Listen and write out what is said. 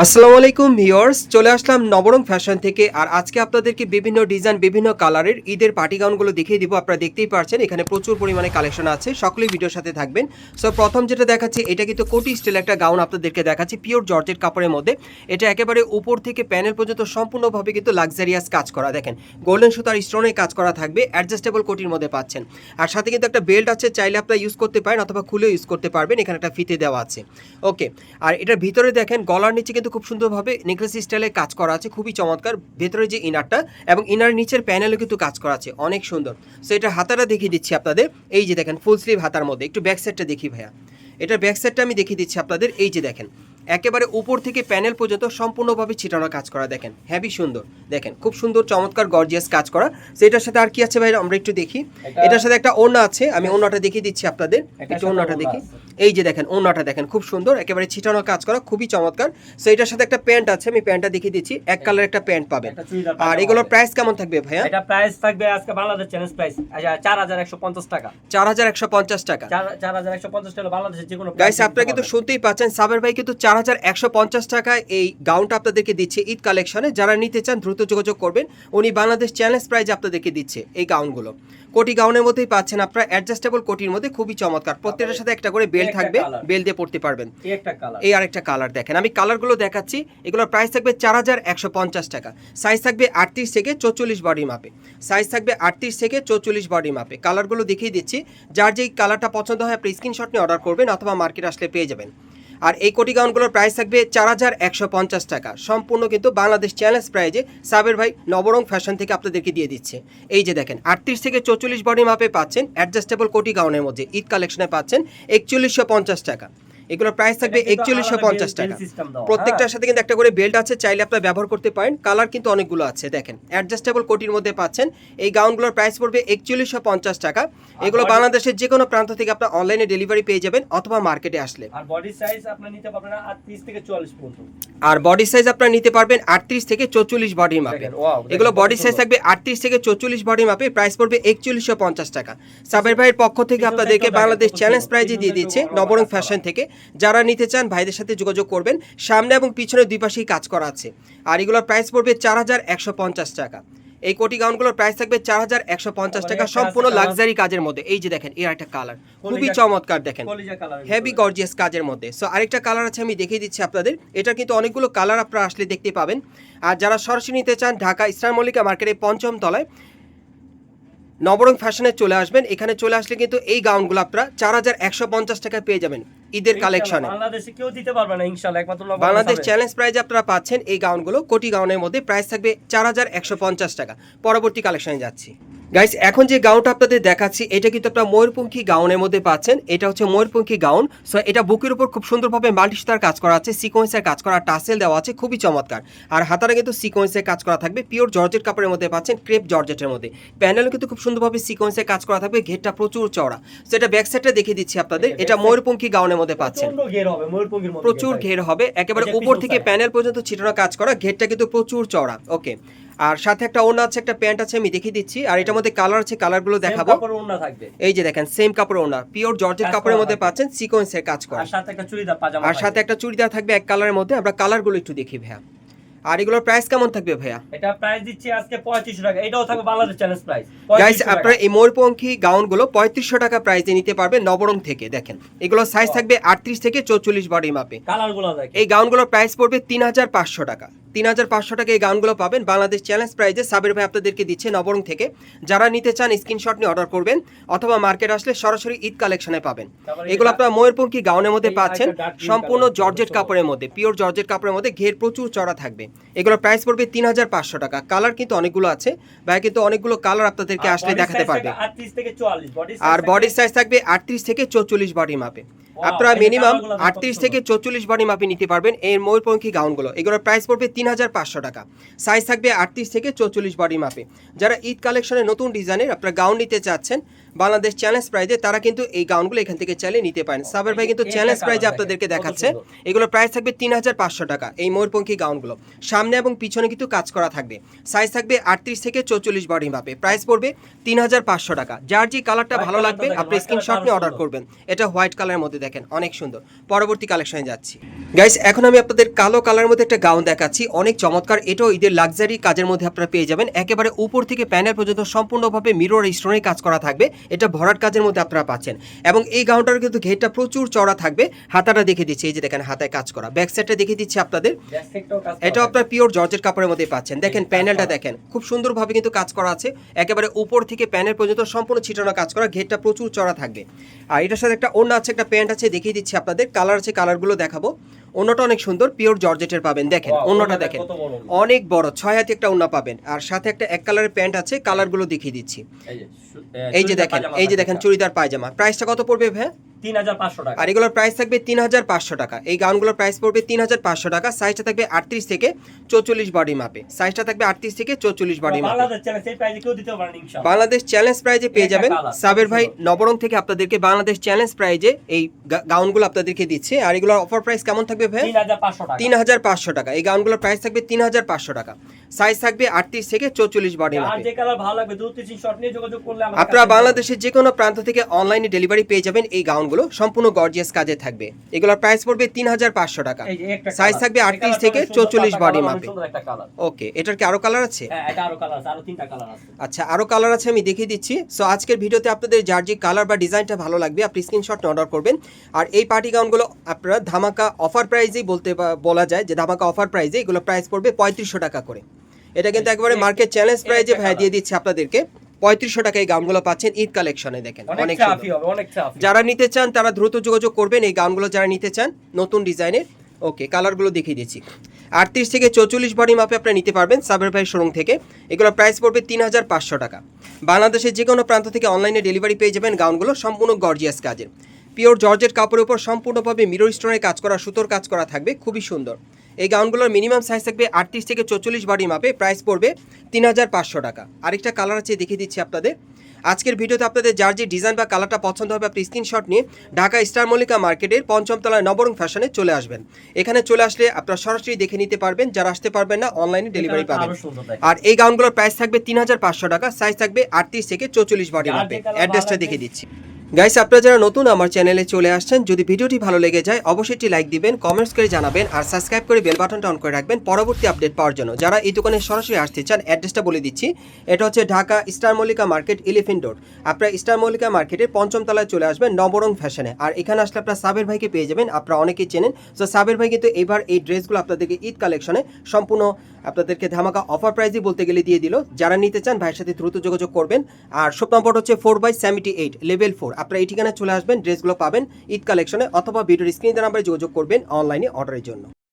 আসসালামু আলাইকুম, ভিউয়ার্স। চলে আসলাম নবরং ফ্যাশন থেকে। আর আজকে আপনাদেরকে বিভিন্ন ডিজাইন, বিভিন্ন কালারের ঈদের পার্টি গাউনগুলো দেখিয়ে দিব। আপনারা দেখতেই পারছেন, এখানে প্রচুর পরিমাণে কালেকশন আছে। সকলেই ভিডিওর সাথে থাকবেন। সো, প্রথম যেটা দেখাচ্ছি, এটা কিন্তু কোটি স্টাইল একটা গাউন আপনাদেরকে দেখাচ্ছি, পিওর জর্জেট কাপড়ের মধ্যে। এটা একেবারে উপর থেকে প্যানেল পর্যন্ত সম্পূর্ণভাবে কিন্তু লাক্সারিয়াস কাজ করা। দেখেন, গোল্ডেন সুতার স্টোনের কাজ করা থাকবে, অ্যাডজাস্টেবল কোটির মধ্যে পাচ্ছেন। আর সাথে কিন্তু একটা বেল্ট আছে, চাইলে আপনারা ইউজ করতে পারেন অথবা খুলেও ইউজ করতে পারবেন। এখানে একটা ফিতে দেওয়া আছে। ওকে, আর এটার ভিতরে দেখেন, গলার নিচে কিন্তু খুব সুন্দরভাবে নেকলেস স্টাইলে কাজ করা আছে খুবই চমৎকার। ভেতরে যে ইনারটা এবং ইনার নিচের প্যানেলে কিন্তু কাজ করা আছে অনেক সুন্দর। সো এটা হাতাটা দেখিয়ে দিচ্ছি আপনাদের এই যে দেখেন ফুল স্লিভ হাতার মধ্যে। একটু ব্যাক সাইডটা দেখি ভাইয়া। এটার ব্যাক সাইডটা আমি দেখিয়ে দিচ্ছি আপনাদের এই যে দেখেন। একেবারে উপর থেকে প্যানেল পর্যন্ত সম্পূর্ণভাবে ছিটানো কাজ করা দেখেন। হ্যাভি সুন্দর দেখেন। খুব সুন্দর চমৎকার গর্জিয়াস কাজ করা। তো এটার সাথে আর কি আছে ভাই আমরা একটু দেখি। এটার সাথে একটা ওড়না আছে আমি ওড়নাটা দেখিয়ে দিচ্ছি আপনাদের। একটু সাথে ওড়নাটা দেখি। এই যে দেখেন ওড়নাটা দেখেন খুব সুন্দর একেবারে ছিটানো কাজ করা খুবই চমৎকার। সো এটার সাথে একটা প্যান্ট আছে আমি প্যান্টটা দেখিয়ে দিচ্ছি এক কালার একটা প্যান্ট পাবেন। আর এগুলোর প্রাইস কেমন থাকবে ভাইয়া? এটা প্রাইস থাকবে আজকে বাংলাদেশ চ্যালেঞ্জ প্রাইস একশো পঞ্চাশ টাকা। চার হাজার একশো পঞ্চাশ টাকা। চার- চার হাজার একশো পঞ্চাশ টাকা বাংলাদেশের যে কোনো গাইস আপনারা কিন্তু। শুনতেই পাচ্ছেন সাবের ভাই কিন্তু চার হাজার একশো পঞ্চাশ টাকায় এই গাউনটা আপনাদেরকে দিচ্ছে ঈদ কালেকশনে যারা নিতে চান দ্রুত যোগাযোগ করবেন। উনি বাংলাদেশ চ্যালেঞ্জ প্রাইজ আপনাদেরকে দিচ্ছে এই গাউনগুলো কোটি গাউনের মধ্যেই পাচ্ছেন আপনারা অ্যাডজাস্টেবল কোটির মধ্যে খুবই চমৎকার। প্রত্যেকটার সাথে একটা করে বেল থাকবে। বেল দিয়ে পড়তে পারবেন। এই আর একটা কালার দেখেন। আমি কালারগুলো দেখাচ্ছি। এগুলোর প্রাইস থাকবে চার হাজার একশো পঞ্চাশ টাকা। সাইজ থাকবে আটত্রিশ থেকে চৌচল্লিশ বডি মাপে সাইজ থাকবে আটত্রিশ থেকে চৌচল্লিশ বডি মাপে কালারগুলো দেখিয়ে দিচ্ছি। যার যেই কালারটা পছন্দ হয় আপনি স্ক্রিনশট নিয়ে অর্ডার করবেন অথবা মার্কেট আসলে পেয়ে যাবেন। আর এই কোটি গাউনগুলোর প্রাইস থাকবে চার হাজার একশো পঞ্চাশ টাকা। সম্পূর্ণ কিন্তু বাংলাদেশ চ্যালেঞ্জ প্রাইজে সাবের ভাই নবরং ফ্যাশন থেকে আপনাদেরকে দিয়ে দিচ্ছে। এই যে দেখেন, আটত্রিশ থেকে চৌচল্লিশ বডি মাপে পাচ্ছেন অ্যাডজাস্টেবল কোটি গাউনের মধ্যে, ঈদ কালেকশনে পাচ্ছেন একচল্লিশশো পঞ্চাশ টাকা। এগুলোর প্রাইস থাকবে একচল্লিশশো পঞ্চাশ টাকা। প্রত্যেকটার হ্যাঁ। সাথে কিন্তু একটা করে বেল্ট আছে চাইলে আপনারা ব্যবহার করতে পারেন। কালার কিন্তু অনেকগুলো আছে দেখেন। অ্যাডজাস্টেবল কোটির মধ্যে পাচ্ছেন। এই গাউনগুলোর প্রাইস পড়বে একচল্লিশশো পঞ্চাশ টাকা। এগুলো বাংলাদেশের যে কোনো প্রান্ত থেকে আপনার অনলাইনে ডেলিভারি পেয়ে যাবেন অথবা মার্কেটে আসলে। আর বডি সাইজ আপনি নিতে পারবেন আটত্রিশ থেকে চুয়াল্লিশ পর্যন্ত। আর বডি সাইজ আপনারা নিতে পারবেন আটত্রিশ থেকে চৌচল্লিশ বডির মাপে এগুলো বডি সাইজ থাকবে আটত্রিশ থেকে চৌচল্লিশ বডির মাপে প্রাইস পড়বে একচল্লিশশো পঞ্চাশ টাকা। সাবের ভাইয়ের পক্ষ থেকে আপনাদেরকে বাংলাদেশ চ্যালেঞ্জ। প্রাইজে দিয়ে দিচ্ছে নবরং ফ্যাশন থেকে। যারা নিতে চান ভাইদের সাথে যোগাযোগ করবেন। সামনে এবং পিছনে দুই পাশেই কাজ করা আছে। আর এগুলোর প্রাইস পড়বে চার হাজার একশো পঞ্চাশ টাকা। এই কোটি গাউনগুলোর প্রাইস থাকবে চার হাজার একশো পঞ্চাশ টাকা। সম্পূর্ণ লাক্সারি কাজের মধ্যে। এই যে দেখেন এর একটা কালার খুবই চমৎকার দেখেন। হেভি গর্জিয়াস কাজের মধ্যে। সো আরেকটা কালার আছে আমি দেখিয়ে দিচ্ছি আপনাদের। এটা কিন্তু অনেকগুলো কালার আপনারা আসলে দেখতে পাবেন। আর যারা সরাসরি নিতে চান ঢাকা ইসলাম মল্লিকা মার্কেটের পঞ্চম তলায় নবরং ফ্যাশনে চলে আসবেন। এখানে চলে আসলে কিন্তু এই গাউনগুলো আপনারা চার হাজার একশো পঞ্চাশ টাকায় পেয়ে যাবেন। ঈদের কালেকশনে বাংলাদেশে কেউ দিতে পারবে না ইনশাআল্লাহ একমাত্র বাংলাদেশ চ্যালেঞ্জ প্রাইজ আপনারা পাচ্ছেন এই গাউনগুলো কোটি গাউনের মধ্যে প্রাইস থাকবে চার হাজার একশো পঞ্চাশ টাকা। পরবর্তী কালেকশনে যাচ্ছি। গাইস এখন যে গাউনটা আপনাদের দেখাচ্ছি এটা কিন্তু আপনারা ময়ূরপঙ্খী গাউনের মধ্যে পাচ্ছেন। এটা হচ্ছে ময়ূরপঙ্খী গাউন সো এটা বুকের উপর খুব সুন্দরভাবে মাল্টি সুতার কাজ করা আছে সিকোয়েন্সের কাজ করা টাসেল দেওয়া আছে খুবই চমৎকার। আর হাতারা কিন্তু সিকোয়েন্সের কাজ করা থাকবে পিওর জর্জেট কাপড়ের মধ্যে পাচ্ছেন ক্রেপ জর্জেটের মধ্যে। প্যানেলও কিন্তু খুব সুন্দরভাবে সিকোয়েন্সের কাজ করা থাকবে ঘেরটা প্রচুর চওড়া। সো এটা ব্যাক সাইডটা দেখিয়ে দিচ্ছি আপনাদের এটা ময়ূরপঙ্খী গাউনের মধ্যে পাচ্ছেন। প্রচুর ঘের ঘের হবে একেবারে উপর থেকে প্যানেল পর্যন্ত ছিটানো কাজ করা ঘেরটা কিন্তু প্রচুর চওড়া। ওকে আর সাথে একটা ওড়না আছে একটা প্যান্ট আছে আমি দেখিয়ে দিচ্ছি। আর এটার মধ্যে কালার আছে কালারগুলো দেখাবো। এই যে দেখেন সেম কাপড় ওড়না। পিওর জর্জেট কাপড়ের মধ্যে। পাচ্ছেন সিকোয়েন্সের কাজ করা। আর সাথে একটা চুড়িদার থাকবে। এক কালারের মধ্যে। আমরা কালারগুলো একটু দেখি ভাইয়া। আর এগুলোর প্রাইস কেমন থাকবে ভাইয়া? এটা প্রাইস দিচ্ছি আজকে পঁয়ত্রিশশো টাকা। এটাও থাকবে বাংলাদেশ চ্যালেঞ্জ প্রাইস গাইস আপনারা এই ময়ূরপঙ্খী গাউনগুলো পঁয়ত্রিশশো টাকা প্রাইসে নিতে পারবেন নবরং থেকে দেখেন। এগুলো সাইজ থাকবে আটত্রিশ থেকে চৌচল্লিশ বডি মাপে কালারগুলো দেখে এই গাউনগুলোর প্রাইস পড়বে তিন হাজার পাঁচশো টাকা। তিন হাজার পাঁচশো টাকা এই গাউনগুলো পাবেন। বাংলাদেশ চ্যালেঞ্জ প্রাইজে সাবের ভাই আপনাদেরকে দিচ্ছে নবরং থেকে। যারা নিতে চান স্ক্রিনশট নিয়ে অর্ডার করবেন অথবা মার্কেট আসলে সরাসরি ঈদ কালেকশনে পাবেন। এগুলো আপনারা ময়ূরপঙ্খী গাউনের মধ্যে পাচ্ছেন? সম্পূর্ণ জর্জেট কাপড়ের মধ্যে পিওর জর্জেট কাপড়ের মধ্যে ঘের প্রচুর চড়া থাকবে। এগুলোর প্রাইস পড়বে তিন হাজার পাঁচশো টাকা। কালার কিন্তু অনেকগুলো আছে। ভাই কিন্তু অনেকগুলো কালার আপনাদেরকে আসলে দেখাতে পারবে থাকবে 38 থেকে 44 body size আর বডি সাইজ থাকবে আটত্রিশ থেকে চৌচল্লিশ বডি মাপে আপনারা মিনিমাম আটত্রিশ থেকে চৌচল্লিশ বডি মাপে নিতে পারবেন এর ময়ূরপঙ্খী গাউনগুলো। এগুলোর প্রাইস পড়বে তিন হাজার পাঁচশো টাকা। সাইজ থাকবে আটত্রিশ থেকে চৌচল্লিশ বডি মাপে। যারা ঈদ কালেকশনের নতুন ডিজাইনের আপনারা গাউন নিতে চাচ্ছেন বাংলাদেশ চ্যালেঞ্জ প্রাইজে তারা কিন্তু এই গাউনগুলো এখান থেকে চাইলে নিতে পারেন। সাবের ভাই কিন্তু চ্যালেঞ্জ প্রাইজে আপনাদেরকে দেখাচ্ছে। এগুলো প্রাইস থাকবে তিন হাজার পাঁচশো টাকা এই ময়ূরপঙ্খী গাউনগুলো। সামনে এবং পিছনে কিন্তু কাজ করা থাকবে। সাইজ থাকবে আটত্রিশ থেকে চৌচল্লিশ বডি মাপে। প্রাইস পড়বে তিন হাজার পাঁচশো টাকা। যার যে কালারটা ভালো লাগবে আপনি স্ক্রিনশট নিয়ে অর্ডার করবেন। এটা হোয়াইট কালারের মধ্যে দেখেন অনেক সুন্দর। পরবর্তী কালেকশনে যাচ্ছি। গাইস এখন আমি আপনাদের কালো কালারের মধ্যে একটা গাউন দেখাচ্ছি। অনেক চমৎকার এটাও ঈদের লাক্সারি কাজের মধ্যে আপনারা পেয়ে যাবেন। একেবারে উপর থেকে প্যানেল পর্যন্ত সম্পূর্ণভাবে মিরর স্টোনের কাজ করা থাকবে। এটা ভরাট কাজের মধ্যে আপনারা পাচ্ছেন। এবং এই গাউনটার কিন্তু ঘেরটা প্রচুর চড়া থাকবে। হাতাটা দেখে দিচ্ছি এই যে দেখেন হাতায় কাজ করা। ব্যাক সাইডটা দেখে দিচ্ছি আপনাদের। এটা আপনার পিওর জর্জের কাপড়ের মধ্যে পাচ্ছেন। দেখেন প্যানেলটা দেখেন খুব সুন্দরভাবে কিন্তু কাজ করা আছে। একেবারে উপর থেকে প্যানেল পর্যন্ত সম্পূর্ণ ছিটানো কাজ করা ঘেরটা প্রচুর চড়া থাকবে। আর এটার সাথে একটা অন্য আছে একটা প্যান্ট আছে দেখিয়ে দিচ্ছি আপনাদের। কালার আছে কালারগুলো দেখাবো। অন্যটা অনেক সুন্দর পিওর জর্জেটের পাবেন দেখেন অন্যটা দেখেন। অনেক বড় ছয় হাতে একটা অন্য পাবেন আর সাথে একটা এক কালারের প্যান্ট আছে কালারগুলো দেখিয়ে দিচ্ছি। এই যে, দেখেন এই যে দেখেন চুড়িদার পায়জামা। প্রাইসটা কত পড়বে ভাই 3500 টাকা। আর এগুলোর প্রাইস থাকবে তিন হাজার পাঁচশো টাকা। এই গাউনগুলোর প্রাইস পড়বে তিন হাজার পাঁচশো টাকা। সাইজটা থাকবে আটত্রিশ থেকে চৌচল্লিশ বডি মাপে সাইজটা থাকবে আটত্রিশ থেকে চৌচল্লিশ বডি মাপে বাংলাদেশ চ্যালেঞ্জ এই প্রাইজে কেউ দিতে পারেন ইনশাআল্লাহ। বাংলাদেশ চ্যালেঞ্জ প্রাইজে পেয়ে যাবেন। সাবের ভাই। নবরং থেকে আপনাদেরকে বাংলাদেশ চ্যালেঞ্জ প্রাইজে এই গাউনগুলো আপনাদেরকে দিচ্ছে। আর এগুলোর অফার প্রাইস কেমন থাকবে ভাই 3500 টাকা। তিন হাজার পাঁচশো টাকা। এই গাউনগুলোর প্রাইস থাকবে তিন হাজার পাঁচশো টাকা। সাইজ থাকবে আটত্রিশ থেকে চৌচল্লিশ বডি আর মাপে যে কালার ভালো লাগবে দু তিন শট নিয়ে যোগাযোগ করলে আপনারা বাংলাদেশের যে কোনো প্রান্ত থেকে অনলাইনে ডেলিভারি পেয়ে যাবেন এই গাউনগুলো সম্পূর্ণ গর্জিয়াস কাজে থাকবে। এগুলোর প্রাইস পড়বে তিন হাজার পাঁচশো টাকা। সাইজ থাকবে আটত্রিশ থেকে চৌচল্লিশ বডি 44 চারটা body colour, অনেক মাপে। ওকে এটার কি আরও কালার হ্যাঁ কালার আছে আচ্ছা আরও কালার আছে আমি দেখিয়ে দিচ্ছি। সো আজকের ভিডিওতে আপনাদের যার যে কালার বা ডিজাইনটা ভালো লাগবে আপনি স্ক্রিনশট অর্ডার করবেন। আর এই পার্টি গাউনগুলো আপনারা ধামাকা অফার প্রাইজেই বলতে বলা যায় যে ধামাকা অফার প্রাইজে এগুলো প্রাইস পড়বে পঁয়ত্রিশশো টাকা করে। এটা কিন্তু একবারে মার্কেট চ্যালেঞ্জ প্রাইজে ভাই দিয়ে দিচ্ছে আপনাদেরকে। পঁয়ত্রিশশো টাকা এই গাউনগুলো পাচ্ছেন ঈদ কালেকশনে দেখেন। অনেক যারা নিতে চান তারা দ্রুত যোগাযোগ করবেন এই গাউনগুলো যারা নিতে চান নতুন ডিজাইনের। ওকে কালারগুলো দেখিয়ে দিচ্ছি। আটত্রিশ থেকে চৌচল্লিশ বডি মাপে আপনারা নিতে পারবেন সাবের ভাই শোরুম থেকে। এগুলো প্রাইস পড়বে তিন হাজার পাঁচশো টাকা। বাংলাদেশের যে কোনো প্রান্ত থেকে অনলাইনে ডেলিভারি পেয়ে যাবেন গাউনগুলো সম্পূর্ণ গর্জিয়াস কাজের। পিওর জর্জেট কাপড়ের উপর সম্পূর্ণভাবে মিরর স্টোনের কাজ করা সুতোর কাজ করা থাকবে খুবই সুন্দর। এই গাউনগুলোর মিনিমাম সাইজ থাকবে আটত্রিশ থেকে চৌচল্লিশ বডি মাপে প্রাইস পড়বে তিন হাজার পাঁচশো টাকা। আরেকটা কালার আছে দেখিয়ে দিচ্ছি আপনাদের। আজকের ভিডিওতে আপনাদের যার যে ডিজাইন বা কালারটা পছন্দ হবে আপনি স্ক্রিনশট নিয়ে ঢাকা স্টার মল্লিকা মার্কেটের পঞ্চম তলায় নবরং ফ্যাশনে চলে আসবেন। এখানে চলে আসলে আপনারা সরাসরি দেখে নিতে পারবেন যারা আসতে পারবেন না অনলাইনে ডেলিভারি পাবেন। আরও এই গাউনগুলোর প্রাইস থাকবে তিন হাজার পাঁচশো টাকা সাইজ থাকবে আটত্রিশ থেকে চৌচল্লিশ বডি মাপে। অ্যাড্রেসটা দেখে দিচ্ছি। গাইস আপনারা যারা নতুন আমার চ্যানেলে চলে আসছেন, যদি ভিডিওটি ভালো লেগে যায়, অবশ্যই একটি লাইক দিবেন কমেন্টস করে জানাবেন, আর সাবস্ক্রাইব করে বেল বাটনটা অন করে রাখবেন পরবর্তী আপডেট পাওয়ার জন্য। যারা এই দোকানে সরাসরি আসতে চান অ্যাড্রেসটা বলে দিচ্ছি। এটা হচ্ছে Dhaka star Mallika market elephant road আপনারা স্টার মল্লিকা মার্কেটের পঞ্চম তলায় চলে আসবেন, নবরং ফ্যাশনে আর এখানে আসলে আপনারা সাবের ভাইকে পেয়ে যাবেন, আপনারা অনেকেই চেনেন। তো সাবের ভাই কিন্তু এবার এই ড্রেসগুলো আপনাদেরকে ঈদ কালেকশনে সম্পূর্ণ আপনাদেরকে ধামাকা অফার প্রাইজই বলতে গেলে দিয়ে দিল। যারা নিতে চান, ভাইয়ের সাথে দ্রুত যোগাযোগ করবেন। আর শপ নম্বর হচ্ছে four by seventy eight level four আপনারা এই ঠিকানায় চলে আসবেন ড্রেসগুলো পাবেন ঈদ কালেকশনে অথবা ভিডিওর স্ক্রিন নাম্বারে যোগাযোগ করবেন অনলাইনে অর্ডারের জন্য।